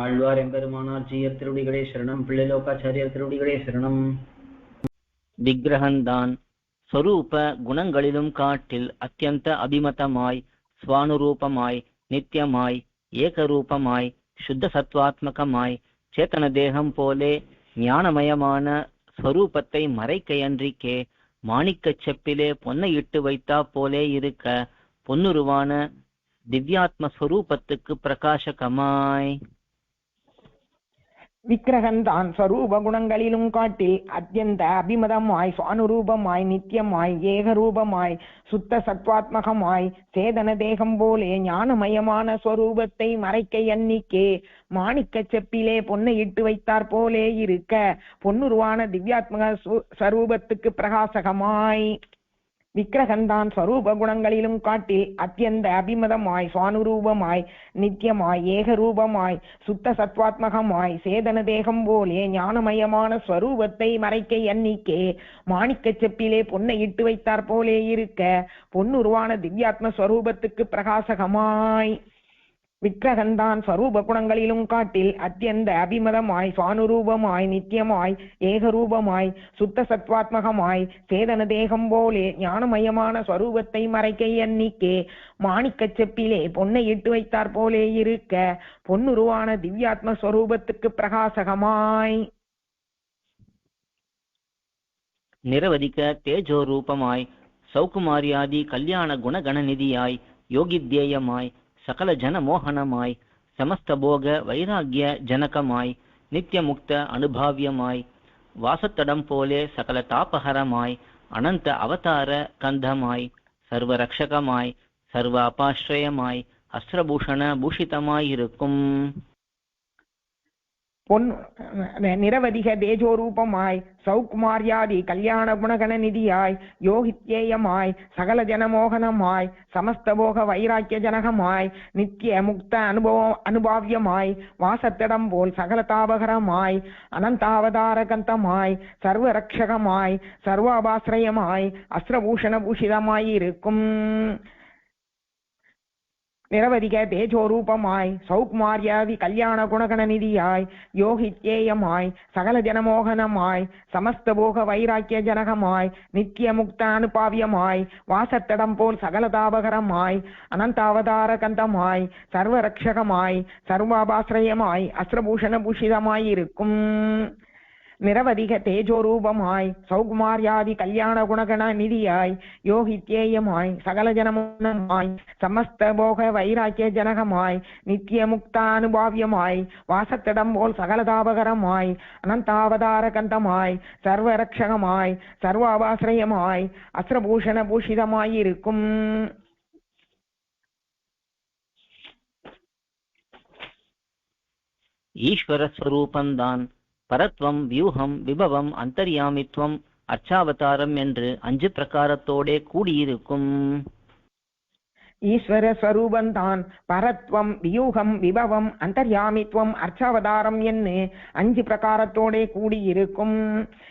ஆழ்வார் எம்பெருமானார் ஜீயர் திருடிகளே சரணம். பிள்ளைலோகாச்சாரியர் திருடிகளே சரணம். விக்கிரகந்தான் சொரூப குணங்களிலும் காட்டில் அத்தியந்த அபிமதமாய் சுவானுரூபமாய் நித்தியமாய் ஏகரூபமாய் சுத்த சத்வாத்மகமாய் சேத்தன தேகம் போலே ஞானமயமான ஸ்வரூபத்தை மறைக்கையன்றிக்கே மாணிக்கச் செப்பிலே பொன்னை இட்டு வைத்தா போலே இருக்க பொன்னுருவான திவ்யாத்ம ஸ்வரூபத்துக்கு பிரகாசகமாய். விக்கிரகந்தான் ஸ்வரூப குணங்களிலும் காட்டில் அத்தியந்த அபிமதமாய் சுவானுரூபமாய் நித்தியமாய் ஏகரூபமாய் சுத்த சத்வாத்மகமாய் சேதன தேகம் போலே ஞானமயமான ஸ்வரூபத்தை மறைக்க எண்ணிக்கே மாணிக்கச் செப்பிலே பொன்னை இட்டு வைத்தார் போலே இருக்க பொன்னுருவான திவ்யாத்மக சு- ஸ்வரூபத்துக்கு பிரகாசகமாய். விக்கிரகந்தான் ஸ்வரூப குணங்களிலும் காட்டில் அத்தியந்த அபிமதமாய் சுவானுரூபமாய் நித்தியமாய் ஏகரூபமாய் சுத்த சத்வாத்மகமாய் சேதன தேகம் போலே ஞானமயமான ஸ்வரூபத்தை மறைக்க எண்ணிக்கே மாணிக்கச் செப்பிலே பொன்னை இட்டு வைத்தார் போலே இருக்க பொன்னுருவான திவ்யாத்ம ஸ்வரூபத்துக்கு பிரகாசகமாய். விக்கிரகந்தான் ஸ்வரூப குணங்களிலும் காட்டில் அத்தியந்த அபிமதமாய் சுவானுரூபமாய் நித்தியமாய் ஏகரூபமாய் சுத்த சத்வாத்மகமாய் சேதன தேகம் போலே ஞானமயமான ஸ்வரூபத்தை மறைக்க எண்ணிக்கே மாணிக்கச் செப்பிலே பொன்னை இட்டு வைத்தார் போலே இருக்க பொன்னுருவான திவ்யாத்ம ஸ்வரூபத்துக்கு பிரகாசகமாய். நிரவதிக தேஜோரூபமாய் சௌகுமாரியாதி கல்யாண குணகணநிதியாய் யோகித்யேயமாய் சகல ஜன மோகனமாய் சமஸ்த போக வைராகிய ஜனகமாய் நித்தியமுக்த அனுபாவியமாய் வாசத்தடம் போலே சகல தாபஹரமாய் அனந்த அவதார கந்தமாய் சர்வரக்ஷகமாய் சர்வ அபாஸ்ரயமாய் அஸ்திரபூஷண பூஷிதமாயிருக்கும். பொன் நிரவதிக தேஜோரூபமாய் சௌக்குமாரியாதி கல்யாண குணகண நிதியாய் யோகித்யேயமாய் சகல ஜனமோகனமாய் சமஸ்தபோக வைராக்கிய ஜனகமாய் நித்திய முக்த அனுபவ அனுபாவியமாய் வாசத்திடம் போல் சகல தாபகரமாய் அனந்தாவதார கந்தமாய் சர்வ ரக்ஷகமாய் சர்வாபாசிரயமாய் அஸ்திரபூஷண பூஷிதமாய் இருக்கும் நிரவதிக தேஜோரூபமாய் சௌகுமாரியாதி கல்யாண குணகண நிதியாய் யோகித்யேயமாய் சகல ஜனமோகனமாய் சமஸ்தபோக வைராக்கிய ஜனகமாய் நித்திய முக்த அனுபாவியமாய் வாசத்தடம் போல் சகல தாபகரமாய் அனந்தாவதார கந்தமாய் சர்வரக்ஷகமாய் சர்வாபாசிரயமாய் அஸ்ரபூஷண பூஷிதமாய் இருக்கும் நிரவதிக தேஜோரூபமாய் சௌகுமாரியாதி கல்யாண குணகண நிதியாய் யோகித்யேயமாய் சகல ஜனமுனமாய் சமஸ்த போக வைராக்கிய ஜனகமாய் நித்திய முக்தானுபாவியமாய் வாசத்திடம் போல் சகலதாபகரமாய் அனந்தாவதார கந்தமாய் சர்வரக்ஷகமாய் சர்வாபாசிரயமாய் அஸ்ரபூஷண பூஷிதமாயிருக்கும். ஈஸ்வர ஸ்வரூபந்தான் பரத்வம் வியூகம் விபவம் அந்தர்யாமித்வம் அர்ச்சாவதாரம் என்று அஞ்சு பிரகாரத்தோடே கூடியிருக்கும். ஈஸ்வர ஸ்வரூபந்தான் பரத்வம் வியூகம் விபவம் அந்தர்யாமித்வம் அர்ச்சாவதாரம் என்று அஞ்சு பிரகாரத்தோடே கூடியிருக்கும்.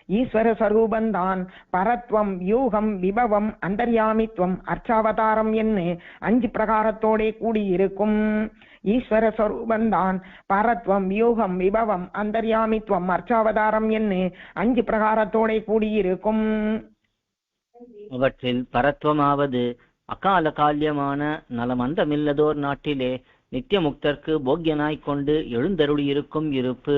ஈஸ்வர ஸ்வரூபந்தான் பரத்வம் வியூகம் விபவம் அந்தர்யாமித்வம் அர்ச்சாவதாரம் என்று அஞ்சு பிரகாரத்தோடே கூடியிருக்கும். ஈஸ்வர ஸ்வரூபந்தான் பரத்வம் வியூகம் விபவம் அந்தர்யாமித்வம் அர்ச்சாவதாரம் என்று அஞ்சு பிரகாரத்தோடே கூடியிருக்கும். அவற்றில் பரத்வமாவது அகால கால்யமான நலமந்தமில்லதோர் நாட்டிலே நித்தியமுக்தர்க்கு போக்கியனாய்க் கொண்டு எழுந்தருளியிருக்கும் இருப்பு.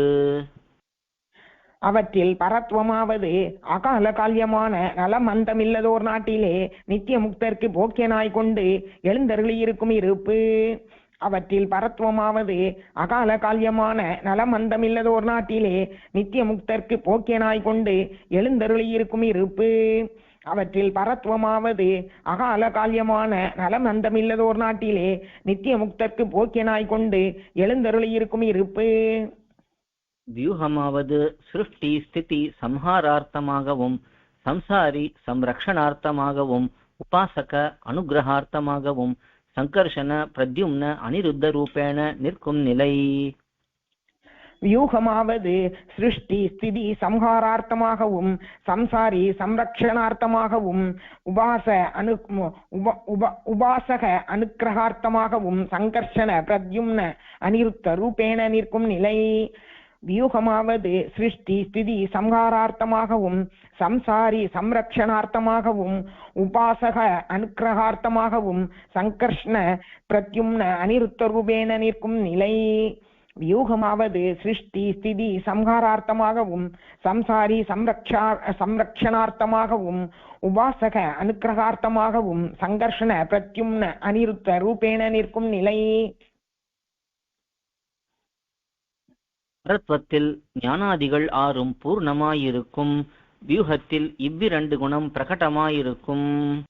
அவற்றில் பரத்வமாவது அகால கால்யமான நலம் அந்தமில்லதோர் நாட்டிலே நித்திய முக்தர்க்கு போக்கியனாய் கொண்டு எழுந்தருளியிருக்கும் இருப்பு. அவற்றில் பரத்துவமாவது அகால கால்யமான நலமந்தமில்லதோர் நாட்டிலே நித்திய முக்தர்க்கு போக்கியனாய் கொண்டு எழுந்தருளியிருக்கும் இருப்பு. அவற்றில் பரத்துவமாவது அகால கால்யமான நலம் அந்தமில்லதோர் நாட்டிலே நித்திய முக்தர்க்கு போக்கியனாய் கொண்டு எழுந்தருளியிருக்கும் இருப்பு. வியூகமாவது சிருஷ்டி ஸ்திதி சம்ஹாரார்த்தமாகவும் சம்சாரி சம்ரக்ஷணார்த்தமாகவும் உபாசக அனுகிரகார்த்தமாகவும் சங்கர்ஷண பிரத்யும்ன அனிருத்த ரூபேண நிற்கும் நிலை. வியூகமாவது சிருஷ்டி ஸ்திதி சம்ஹாரார்த்தமாகவும் சம்சாரி சம்ரக்ஷணார்த்தமாகவும் உபாச அனு உப உப உபாசக அனுக்கிரகார்த்தமாகவும் சங்கர்ஷண பிரத்யும்ன அனிருத்த ரூபேண நிற்கும் நிலை. வியூகமாவது சிருஷ்டி ஸ்திதி சம்ஹாரார்த்தமாகவும் சம்சாரி சம்ரக்ஷணார்த்தமாகவும் உபாசக அனுக்கிரகார்த்தமாகவும் சங்கர்ஷ்ண பிரத்யும்ன அனிருத்த ரூபேன நிற்கும் நிலை. வியூகமாவது சிருஷ்டி ஸ்திதி சம்ஹாரார்த்தமாகவும் சம்சாரி சம்ரக்ஷா சம்ரக்ஷணார்த்தமாகவும் உபாசக அனுக்கிரகார்த்தமாகவும் சங்கர்ஷண பிரத்யும்ன அனிருத்த ரூபேண நிற்கும் நிலை. பரத்வத்தில் ஞானாதிகள் ஆறும் பூர்ணமாயிருக்கும். வியூகத்தில் இவ்விரண்டு குணம் பிரகடமாயிருக்கும்.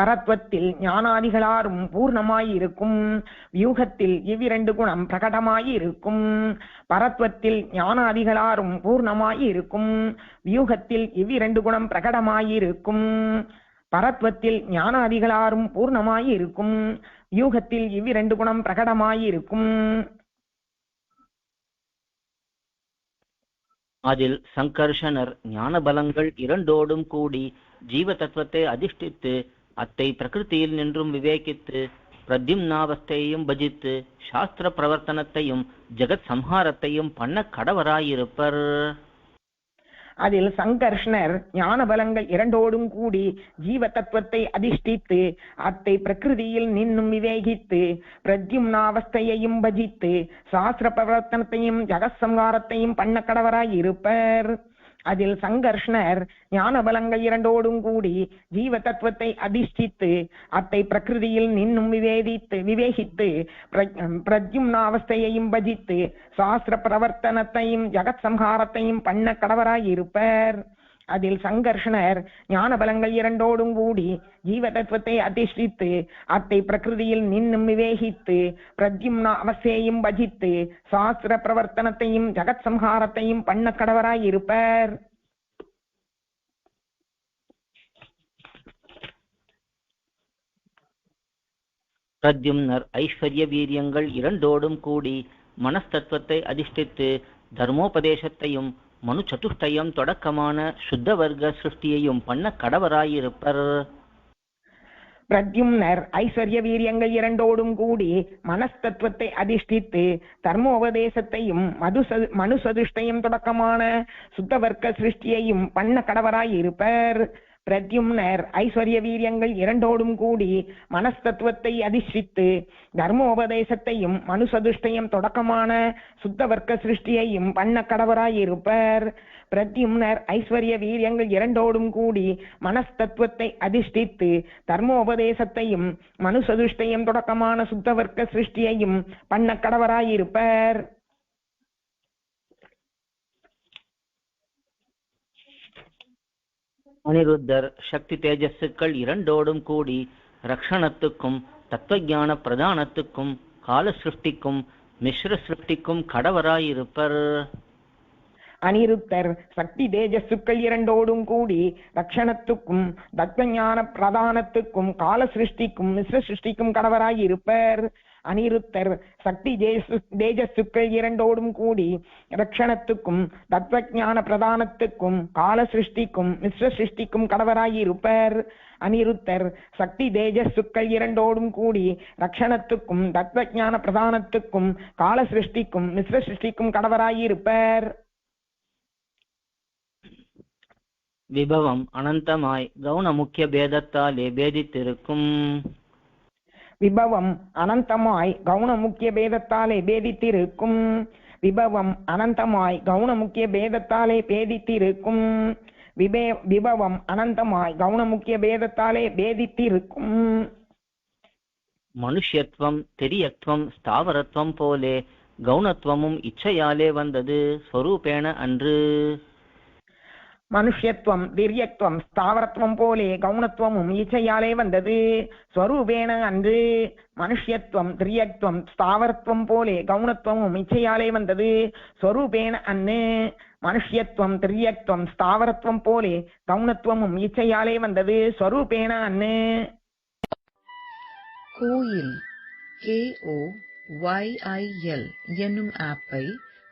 பரத்வத்தில் ஞானாதிகளாரும் பூர்ணமாயிருக்கும். வியூகத்தில் இவ்விரண்டு குணம் பிரகடமாயிருக்கும். பரத்வத்தில் ஞானாதிகளாரும் பூர்ணமாயிருக்கும். வியூகத்தில் இவ்விரண்டு குணம் பிரகடமாயிருக்கும். பரத்வத்தில் ஞானாதிகளாரும் பூர்ணமாயிருக்கும். வியூகத்தில் இவ்விரண்டு குணம் பிரகடமாயிருக்கும். அதில் சங்கர்ஷனர் ஞானபலங்கள் இரண்டோடும் கூடி ஜீவ தத்துவத்தை அதிஷ்டித்து அத்தை பிரகிருதியில் நின்றும் விவேகித்து பிரத்யும்னாவஸ்தையையும் பஜித்து சாஸ்திர பிரவர்த்தனத்தையும் ஜெகத் சம்ஹாரத்தையும் பண்ண கடவராயிருப்பர். அதில் சங்கர்ஷ்ணர் ஞான பலங்கள் இரண்டோடும் கூடி ஜீவ தத்துவத்தை அதிஷ்டித்து அத்தை பிரகிருதியில் நின்னும் விவேகித்து பிரத்யும்னாவஸ்தையையும் பஜித்து சாஸ்திர பிரவர்த்தனத்தையும் ஜகசம்ஹாரத்தையும் பண்ண கடவராய் இருப்பர். அதில் சங்கர்ஷ்ணர் ஞான பலங்கள் இரண்டோடும் கூடி ஜீவ தத்துவத்தை அதிஷ்டித்து அத்தை பிரகிருதியில் நின்னும் விவேதித்து விவேகித்து பிரத்யும்னாவஸ்தையையும் பஜித்து சாஸ்திர பிரவர்த்தனத்தையும் ஜகத் சம்ஹாரத்தையும் பண்ண கடவராய் இருப்பர். அதில் சங்கர்ஷணர் ஞான பலங்கள் இரண்டோடும் கூடி ஜீவ தத்துவத்தை அதிஷ்டித்து அத்தை பிரகிருதியில் நின்னும் விவேகித்து பிரத்யும்ன அவசியையும் பஜித்து சாஸ்திர பிரவர்த்தனத்தையும் ஜகத் சம்ஹாரத்தையும் பண்ண கடவராய் இருப்பர். பிரத்யும்னர் ஐஸ்வர்ய வீரியங்கள் இரண்டோடும் கூடி மனஸ்தத்துவத்தை அதிஷ்டித்து தர்மோபதேசத்தையும் மனு சதுஷ்டயம் தொடக்கமான சுத்த வர்க்க சிருஷ்டியையும் பண்ண கடவராயிருப்பர். பிரத்யும்னர் ஐஸ்வர்ய வீரியங்கள் இரண்டோடும் கூடி மனஸ்தத்துவத்தை அதிஷ்டித்து தர்மோபதேசத்தையும் மது மனு சதுஷ்டையும் தொடக்கமான சுத்த வர்க்க சிருஷ்டியையும் பண்ண கடவராய் இருப்பர் பிரத்யும்னர் ஐஸ்வர்ய வீரியங்கள் இரண்டோடும் கூடி மனஸ்தத்துவத்தை அதிர்ஷித்து தர்மோபதேசத்தையும் மனு சதுஷ்டயம் தொடக்கமான சுத்த வர்க்க சிருஷ்டியையும் பண்ண கடவராயிருப்பர். பிரத்யும்னர் ஐஸ்வர்ய வீரியங்கள் இரண்டோடும் கூடி மனஸ்தத்துவத்தை அதிஷ்டித்து தர்மோபதேசத்தையும் மனு சதுஷ்டயம் தொடக்கமான சுத்த வர்க்க சிருஷ்டியையும் பண்ண கடவராயிருப்பர். அனிருத்தர் சக்தி தேஜஸுக்கள் இரண்டோடும் கூடி ரக்ஷணத்துக்கும் தத்துவஞான பிரதானத்துக்கும் கால சிருஷ்டிக்கும் மிஸ்ர சிருஷ்டிக்கும் கடவராயிருப்பர். அனிருத்தர் சக்தி தேஜஸுக்கள் இரண்டோடும் கூடி ரக்ஷணத்துக்கும் தத்துவஞான பிரதானத்துக்கும் கால சிருஷ்டிக்கும் மிஸ்ர சிருஷ்டிக்கும் கடவராய் இருப்பர் அனிருத்தர் சக்தி தேஜஸுக்கள் இரண்டோடும் கூடி ரக்ஷணத்துக்கும் தத்வஞான பிரதானத்துக்கும் கால சிருஷ்டிக்கும் மிஸ்ர சிருஷ்டிக்கும் கடவராயிருப்பர் அனிருத்தர் சக்தி தேஜஸுக்கள் இரண்டோடும் கூடி ரக்ஷணத்துக்கும் தத்வஞான பிரதானத்துக்கும் கால சிருஷ்டிக்கும் மிஸ்ர சிருஷ்டிக்கும் கடவராயிருப்பர் விபவம் அனந்தமாய் கவுன முக்கிய பேதத்தாலே பேதித்திருக்கும். விபவம் அனந்தமாய் கவுன முக்கிய பேதத்தாலே பேதித்திருக்கும். விபவம் அனந்தமாய் கவுன முக்கிய பேதத்தாலே பேதித்திருக்கும். விபே விபவம் அனந்தமாய் கவுன முக்கிய பேதத்தாலே பேதித்திருக்கும். மனுஷ்யத்துவம் தெரியத்துவம் ஸ்தாவரத்துவம் போலே கவுனத்துவமும் இச்சையாலே வந்தது. ஸ்வரூபேண அன்று. மனுஷத்துவம் திரியத்துவம் ஸ்தாவரத்துவம் போலே கவுனத்துவமும் ஈச்சையாலே வந்தது. ஸ்வரூபேண அன்று மனுஷ்யத்துவம் திரியத்துவம் ஸ்தாவரத்துவம் போலே கவுனத்துவமும் இச்சையாலே வந்தது. ஸ்வரூபேண அன்னு மனுஷ்யத்துவம் திரியத்துவம் ஸ்தாவரத்துவம் போலே கவுனத்துவமும் இச்சையாலே வந்தது. ஸ்வரூபேண அன்னு கோயில் கே ஓ ஒய்ஐஎல் என்னும் ஆப்பை